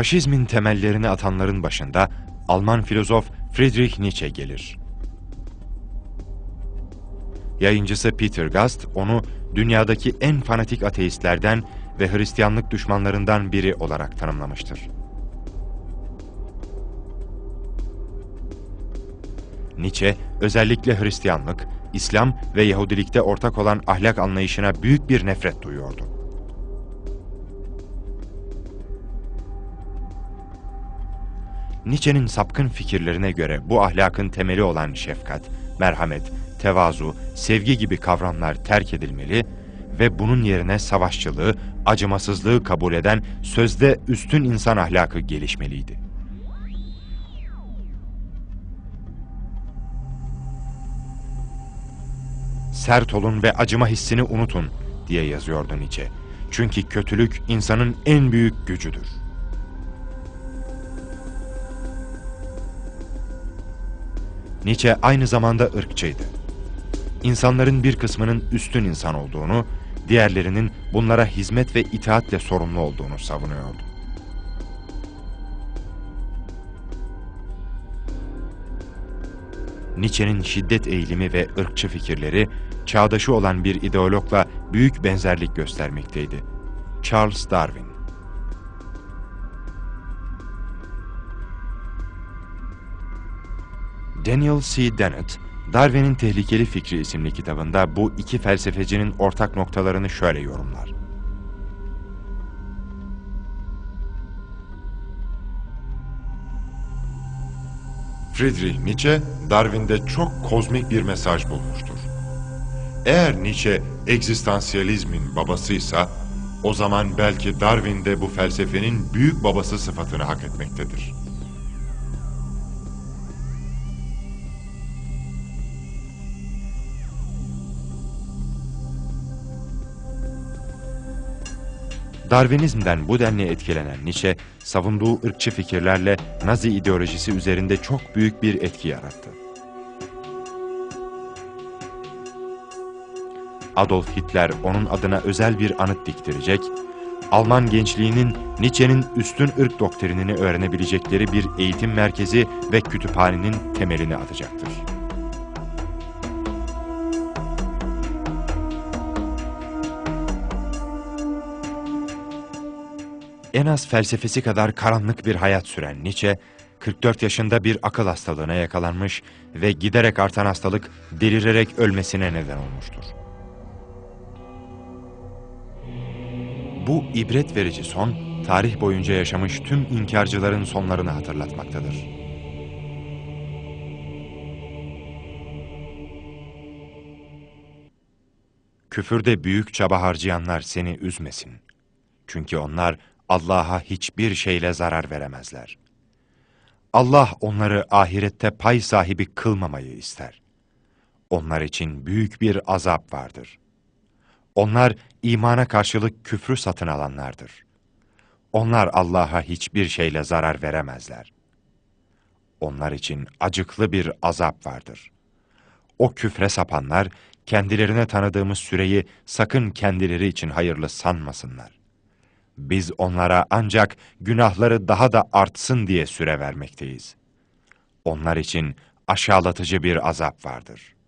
Faşizmin temellerini atanların başında Alman filozof Friedrich Nietzsche gelir. Yayıncısı Peter Gast onu dünyadaki en fanatik ateistlerden ve Hristiyanlık düşmanlarından biri olarak tanımlamıştır. Nietzsche, özellikle Hristiyanlık, İslam ve Yahudilikte ortak olan ahlak anlayışına büyük bir nefret duyuyordu. Nietzsche'nin sapkın fikirlerine göre bu ahlakın temeli olan şefkat, merhamet, tevazu, sevgi gibi kavramlar terk edilmeli ve bunun yerine savaşçılığı, acımasızlığı kabul eden sözde üstün insan ahlakı gelişmeliydi. Sert olun ve acıma hissini unutun diye yazıyordu Nietzsche. Çünkü kötülük insanın en büyük gücüdür. Nietzsche aynı zamanda ırkçıydı. İnsanların bir kısmının üstün insan olduğunu, diğerlerinin bunlara hizmet ve itaatle sorumlu olduğunu savunuyordu. Nietzsche'nin şiddet eğilimi ve ırkçı fikirleri, çağdaşı olan bir ideologla büyük benzerlik göstermekteydi. Charles Darwin Daniel C. Dennett, Darwin'in Tehlikeli Fikri isimli kitabında bu iki felsefecinin ortak noktalarını şöyle yorumlar. Friedrich Nietzsche, Darwin'de çok kozmik bir mesaj bulmuştur. Eğer Nietzsche egzistansiyalizmin babasıysa, o zaman belki Darwin de bu felsefenin büyük babası sıfatını hak etmektedir. Darwinizmden bu denli etkilenen Nietzsche, savunduğu ırkçı fikirlerle Nazi ideolojisi üzerinde çok büyük bir etki yarattı. Adolf Hitler onun adına özel bir anıt diktirecek, Alman gençliğinin Nietzsche'nin üstün ırk doktrinini öğrenebilecekleri bir eğitim merkezi ve kütüphanenin temelini atacaktır. En az felsefesi kadar karanlık bir hayat süren Nietzsche, 44 yaşında bir akıl hastalığına yakalanmış ve giderek artan hastalık delirerek ölmesine neden olmuştur. Bu ibret verici son, tarih boyunca yaşamış tüm inkarcıların sonlarını hatırlatmaktadır. Küfürde büyük çaba harcayanlar seni üzmesin. Çünkü onlar Allah'a hiçbir şeyle zarar veremezler. Allah onları ahirette pay sahibi kılmamayı ister. Onlar için büyük bir azap vardır. Onlar imana karşılık küfrü satın alanlardır. Onlar Allah'a hiçbir şeyle zarar veremezler. Onlar için acıklı bir azap vardır. O küfre sapanlar, kendilerine tanıdığımız süreyi sakın kendileri için hayırlı sanmasınlar. Biz onlara ancak günahları daha da artsın diye süre vermekteyiz. Onlar için aşağılatıcı bir azap vardır.''